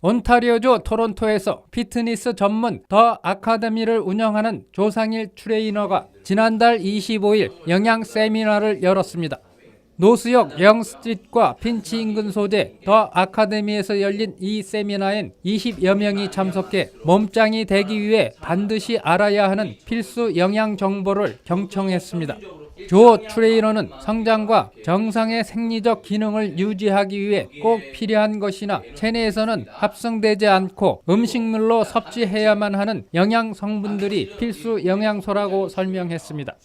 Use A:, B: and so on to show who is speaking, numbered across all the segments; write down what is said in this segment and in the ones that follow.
A: 온타리오주 토론토에서 피트니스 전문 더 아카데미를 운영하는 조상일 트레이너가 지난달 25일 영양 세미나를 열었습니다. 노수역 영스트릿과 핀치 인근 소재 더 아카데미에서 열린 이 세미나엔 20여 명이 참석해 몸짱이 되기 위해 반드시 알아야 하는 필수 영양 정보를 경청했습니다. 조 트레이너는 성장과 정상의 생리적 기능을 유지하기 위해 꼭 필요한 것이나 체내에서는 합성되지 않고 음식물로 섭취해야만 하는 영양 성분들이 필수 영양소라고 설명했습니다.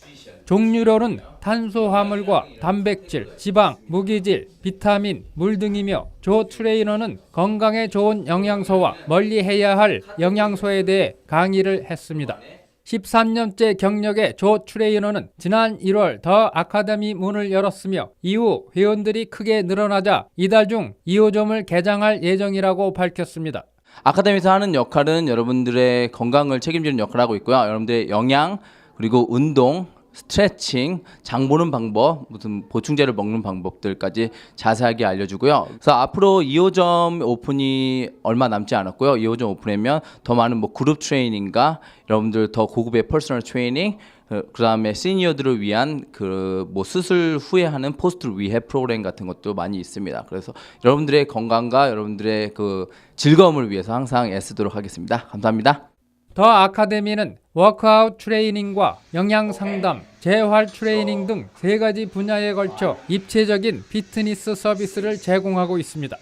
A: 종류로는 탄수화물과 단백질, 지방, 무기질, 비타민, 물 등이며 조 트레이너는 건강에 좋은 영양소와 멀리 해야 할 영양소에 대해 강의를 했습니다. 13년째 경력의 조 트레이너는 지난 1월 더 아카데미 문을 열었으며 이후 회원들이 크게 늘어나자 이달 중 2호점을 개장할 예정이라고 밝혔습니다.
B: 아카데미에서 하는 역할은 여러분들의 건강을 책임지는 역할을 하고 있고요. 여러분들의 영양 그리고 운동 스트레칭, 장 보는 방법, 무슨 보충제를 먹는 방법들까지 자세하게 알려주고요. 그래서 앞으로 2호점 오픈이 얼마 남지 않았고요. 2호점 오픈하면 더 많은 뭐 그룹 트레이닝과 여러분들 더 고급의 퍼스널 트레이닝, 그 다음에 시니어들을 위한 그 뭐 수술 후에 하는 포스트 리해 프로그램 같은 것도 많이 있습니다. 그래서 여러분들의 건강과 여러분들의 그 즐거움을 위해서 항상 애쓰도록 하겠습니다. 감사합니다.
A: 더 아카데미는 워크아웃 트레이닝과 영양 상담, 재활 트레이닝 등 세 가지 분야에 걸쳐 입체적인 피트니스 서비스를 제공하고 있습니다.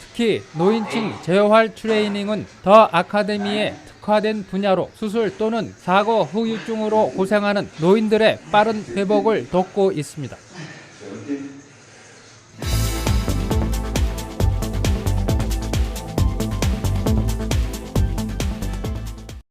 A: 특히 노인층 재활 트레이닝은 더 아카데미에 특화된 분야로 수술 또는 사고 후유증으로 고생하는 노인들의 빠른 회복을 돕고 있습니다.